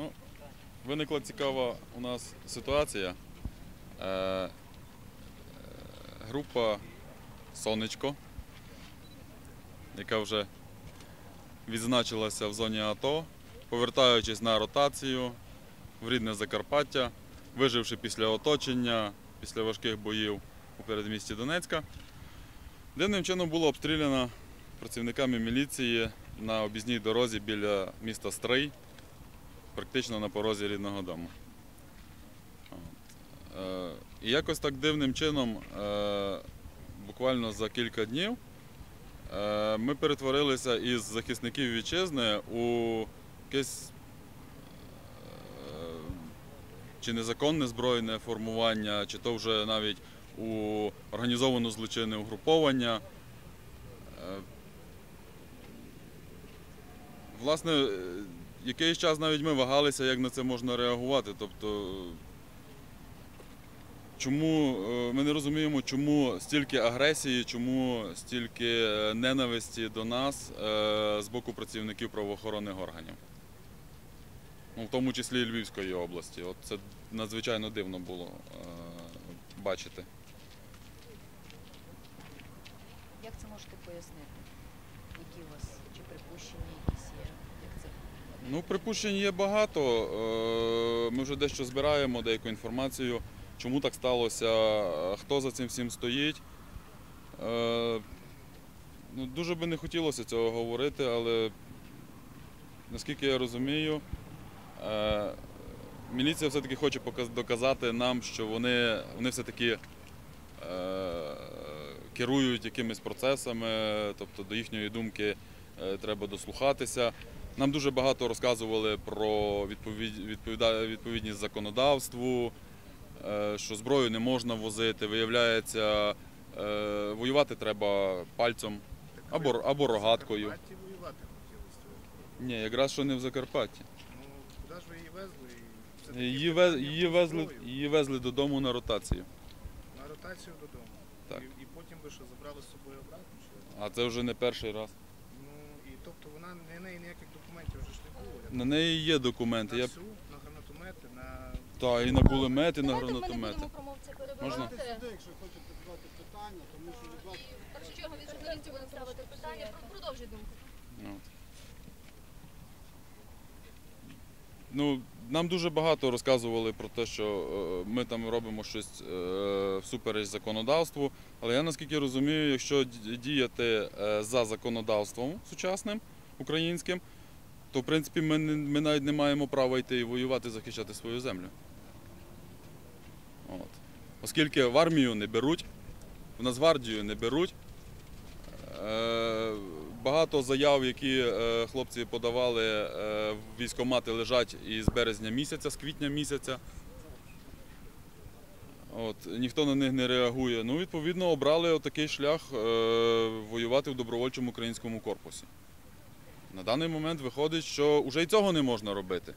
Ну, виникла цікава у нас ситуація. Е, е, група Сонечко, яка вже відзначилася в зоні АТО, повертаючись на ротацію в рідне Закарпаття, виживши після оточення, після важких боїв у передмісті Донецька, дивним чином було обстріляно працівниками міліції на об'їзній дорозі біля міста Стрий, практично на порозі рідного дому. Е, І якось так дивним чином, е, буквально за кілька днів, е, ми перетворилися із захисників вітчизни у якесь чи незаконне збройне формування, чи то вже навіть у організовано злочинне угруповання. Власне, якийсь час навіть ми вагалися, як на це можна реагувати. Тобто, чому е, ми не розуміємо, чому стільки агресії, чому стільки е, ненависті до нас е, з боку працівників правоохоронних органів. Ну, в тому числі і Львівської області. От це надзвичайно дивно було бачити. Як це можете пояснити? Які у вас чи припущення якісь є? Як це? Ну, припущень є багато. Е, Ми вже дещо збираємо деяку інформацію, чому так сталося, е, хто за цим всім стоїть. Е, Ну, дуже би не хотілося цього говорити, але наскільки я розумію, міліція все-таки хоче доказати нам, що вони, вони все-таки керують якимись процесами, тобто до їхньої думки треба дослухатися. Нам дуже багато розказували про відповідність законодавству, е, що зброю не можна возити. Виявляється, е, воювати треба пальцем або, або рогаткою. Закарпатті воювати. Ні, якраз що не в Закарпатті. Ну, куди ж ви її везли? Її, вез, її, везли, її везли додому на ротацію. На ротацію додому. Так. І, і потім ви що, забрали з собою обратно? Чи? А це вже не перший раз. Ну, і тобто вона, на неї ніяких документів вже ж не було. я На неї є документи. На Я... СУ, на гранатомети, на... Та, і на кулемети, і на Давайте Ми не гранатомети. будемо промовця перебивати. Можна? сюди, якщо хочете задати питання, тому що від вас В першу чергу від журналістів будемо ставити питання. Про- Продовжуй думку. Ну. Ну, нам дуже багато розказували про те, що е, ми там робимо щось е, всупереч законодавству. Але я наскільки розумію, якщо д- діяти е, за законодавством сучасним українським, то в принципі ми, ми навіть не маємо права йти і воювати, захищати свою землю. От. Оскільки в армію не беруть, в Нацгвардію не беруть. Е, Багато заяв, які е, хлопці подавали е, в військкомати, лежать із березня місяця, з квітня місяця. От, ніхто на них не реагує. Ну, відповідно, обрали отакий шлях е, воювати в добровольчому українському корпусі. На даний момент виходить, що вже й цього не можна робити.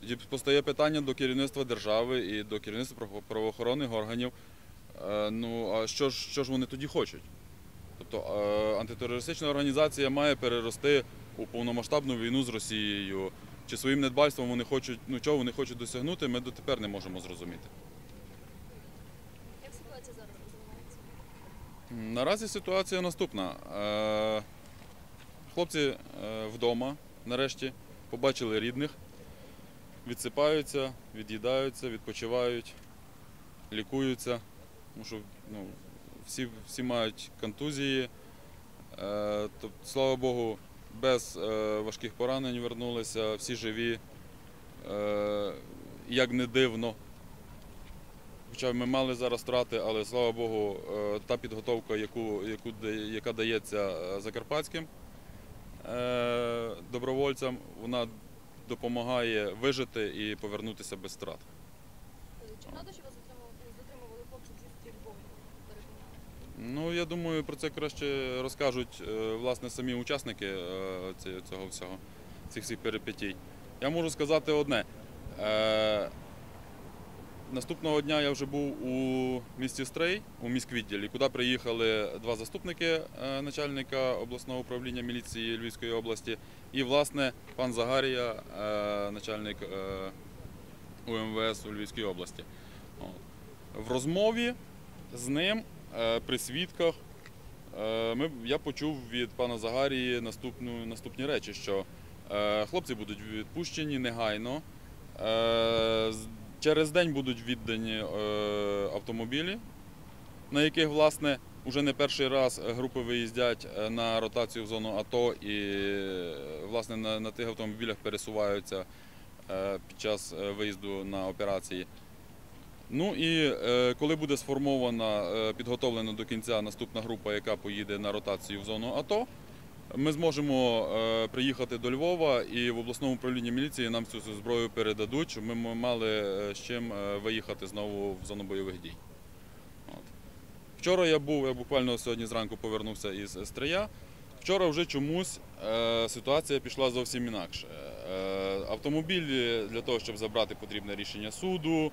Тоді постає питання до керівництва держави і до керівництва право- правоохоронних органів. Е, ну, а що ж, що ж вони тоді хочуть? Тобто е, антитерористична організація має перерости у повномасштабну війну з Росією. Чи своїм недбальством вони хочуть, ну чого вони хочуть досягнути, ми дотепер не можемо зрозуміти. Як ситуація зараз розвивається? Наразі ситуація наступна. Хлопці е, вдома нарешті побачили рідних, відсипаються, від'їдаються, відпочивають, лікуються. Тому що ну, всі, всі мають контузії. Тобто, слава Богу, без е, важких поранень вернулися, всі живі. Як не дивно, Хоча ми мали зараз втрати, але слава Богу, та підготовка, яку, яку, яка дається закарпатським добровольцям, вона допомагає вижити і повернутися без втрат. Чи правда, що вас затримували, хлопців зі стрільбою? Ну, я думаю, про це краще розкажуть е, власне самі учасники е, цього всього, цих всіх перипетій. Я можу сказати одне. Наступного дня я вже був у місті Стрей, у міськвідділі, куди приїхали два заступники е, начальника обласного управління міліції Львівської області і, власне, пан Загарія, е, начальник е, УМВС у Львівській області. В розмові з ним при свідках я почув від пана Загарії наступні речі, що хлопці будуть відпущені негайно. Через день будуть віддані е, автомобілі, на яких, власне, вже не перший раз групи виїздять е, на ротацію в зону АТО і е, власне на, на тих автомобілях пересуваються під час виїзду на операції. Ну і коли буде сформована, підготовлена до кінця наступна група, яка поїде на ротацію в зону АТО, ми зможемо е, приїхати до Львова і в обласному управлінні міліції нам цю зброю передадуть, щоб ми мали е, з чим е, виїхати знову в зону бойових дій. Вчора я був, я буквально сьогодні зранку повернувся із Стрия. Вчора вже чомусь ситуація пішла зовсім інакше. Автомобіль для того, щоб забрати, потрібне рішення суду.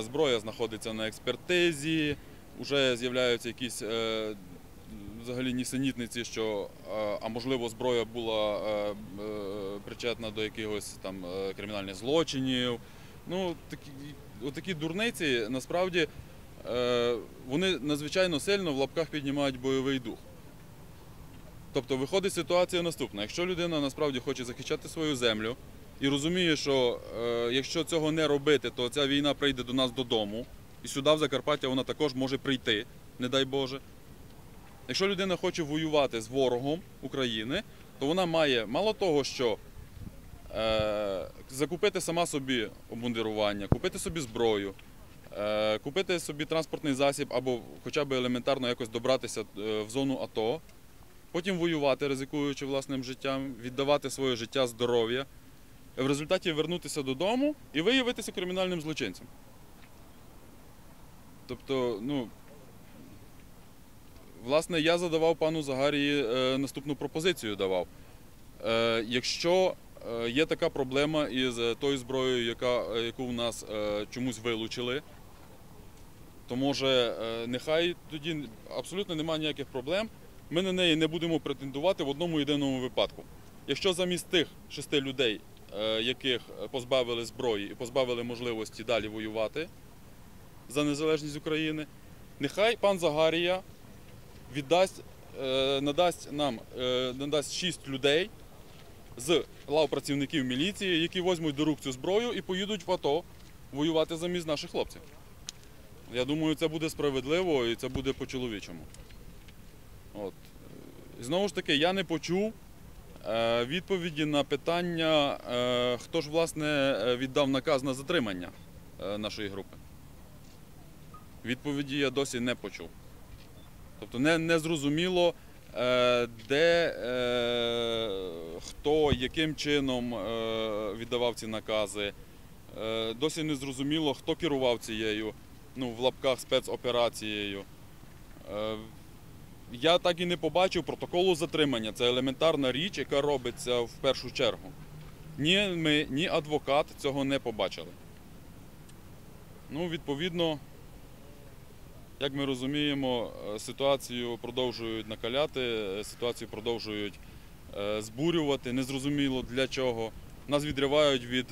Зброя знаходиться на експертизі. Вже з'являються якісь взагалі нісенітниці, що е, а можливо зброя була е, е, причетна до якихось там кримінальних злочинів. Ну, такі, отакі дурниці насправді вони надзвичайно сильно в лапках піднімають бойовий дух. Тобто виходить ситуація наступна. Якщо людина насправді хоче захищати свою землю і розуміє, що якщо цього не робити, то ця війна прийде до нас додому, і сюди в Закарпаття вона також може прийти, не дай Боже. Якщо людина хоче воювати з ворогом України, то вона має мало того, що е, закупити сама собі обмундирування, купити собі зброю, е, купити собі транспортний засіб або хоча б елементарно якось добратися е, в зону АТО, потім воювати, ризикуючи власним життям, віддавати своє життя, здоров'я, в результаті вернутися додому і виявитися кримінальним злочинцем. Тобто, ну, власне, я задавав пану Загарії е, наступну пропозицію давав. Е, якщо е, є така проблема із тою зброєю, яка, яку в нас чомусь вилучили, то може нехай тоді абсолютно немає ніяких проблем. Ми на неї не будемо претендувати в одному єдиному випадку. Якщо замість тих шести людей, яких позбавили зброї і позбавили можливості далі воювати за незалежність України, нехай пан Загарія віддасть, е, надасть нам е, надасть шість людей з лав працівників міліції, які візьмуть до рук цю зброю і поїдуть в АТО воювати замість наших хлопців. Я думаю, це буде справедливо і це буде по-чоловічому. От. Знову ж таки, я не почув е, відповіді на питання, хто ж власне віддав наказ на затримання нашої групи. Відповіді я досі не почув. Тобто не, не зрозуміло, е, де е, хто, яким чином е, віддавав ці накази. Досі не зрозуміло, хто керував цією ну, в лапках спецоперацією. Я так і не побачив протоколу затримання. Це елементарна річ, яка робиться в першу чергу. Ні ми, ні адвокат цього не побачили. Ну, відповідно, як ми розуміємо, е, ситуацію продовжують накаляти, е, ситуацію продовжують е, збурювати, незрозуміло для чого. Нас відривають від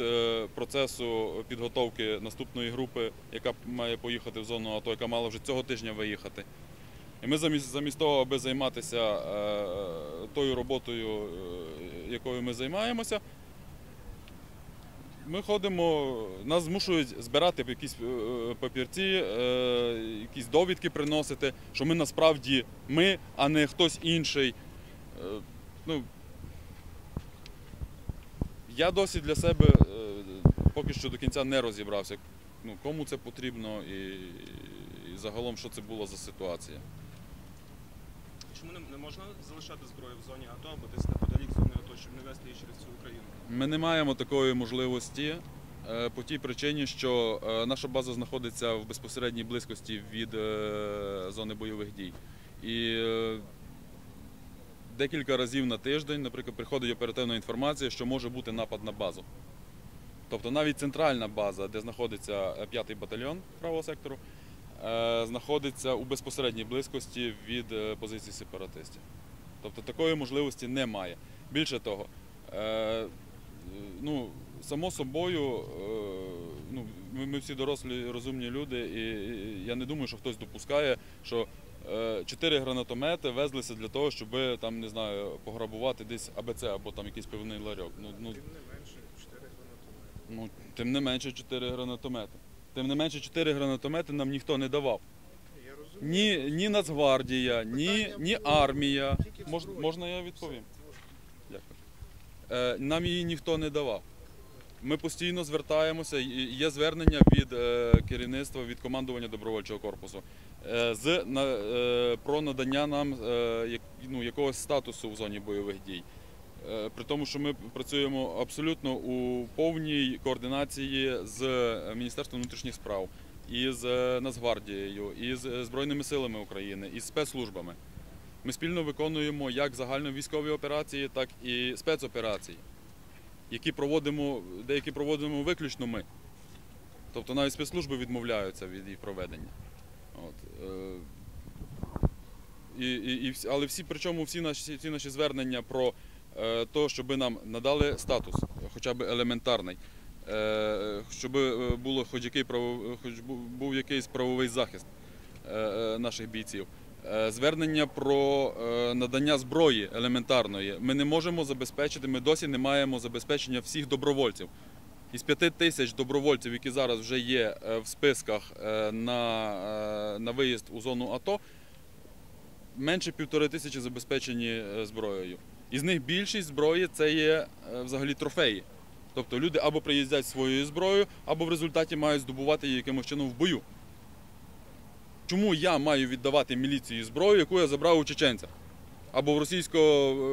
процесу підготовки наступної групи, яка має поїхати в зону АТО, яка мала вже цього тижня виїхати. І ми замість, замість того, аби займатися тою роботою, якою ми займаємося, ми ходимо, нас змушують збирати якісь е, папірці, е, якісь довідки приносити, що ми насправді ми, а не хтось інший. Е, Ну, я досі для себе поки що до кінця не розібрався, ну, кому це потрібно і, і загалом, що це була за ситуація. Чому не, можна залишати зброю в зоні АТО або десь АТО, щоб не вести її через всю Україну? Ми не маємо такої можливості е, по тій причині, що е, наша база знаходиться в безпосередній близькості від е, зони бойових дій. І декілька разів на тиждень, наприклад, приходить оперативна інформація, що може бути напад на базу. Тобто навіть центральна база, де знаходиться 5-й батальйон правого сектору, знаходиться у безпосередній близькості від позицій сепаратистів. Тобто такої можливості немає. Більше того, Е, ну, само собою, е, ну, ми, всі дорослі розумні люди, і, я не думаю, що хтось допускає, що е, чотири гранатомети везлися для того, щоб там, не знаю, пограбувати десь АБЦ або там якийсь пивний ларьок. Ну, ну, Тим не менше, 4 гранатомети. ну, тим не менше чотири гранатомети. Тим не менше чотири гранатомети нам ніхто не давав. Ні, ні Нацгвардія, ні, ні армія. Мож, можна я відповім? Дякую. Е, нам її ніхто не давав. Ми постійно звертаємося, є звернення від е, керівництва, від командування добровольчого корпусу е, з, про надання нам ну, якогось статусу в зоні бойових дій. При тому, що ми працюємо абсолютно у повній координації з Міністерством внутрішніх справ, і з Нацгвардією, і з Збройними силами України, і з спецслужбами. Ми спільно виконуємо як загальновійськові операції, так і спецоперації, які проводимо, деякі проводимо виключно ми. Тобто навіть спецслужби відмовляються від їх проведення. От, е, і, і, і, але всі, причому всі наші, всі наші звернення про е, те, щоб нам надали статус, хоча б елементарний, е, щоб е, було хоч, який право, хоч був якийсь правовий захист е, е, наших бійців. Е, Звернення про е, надання зброї елементарної ми не можемо забезпечити. Ми досі не маємо забезпечення всіх добровольців. Із п'яти тисяч добровольців, які зараз вже є е, в списках на, на виїзд у зону АТО, менше півтори тисячі забезпечені зброєю. Із них більшість зброї це є взагалі трофеї. Тобто люди або приїздять своєю зброєю, або в результаті мають здобувати її якимось чином в бою. Чому я маю віддавати міліції зброю, яку я забрав у чеченця? Або в російського е,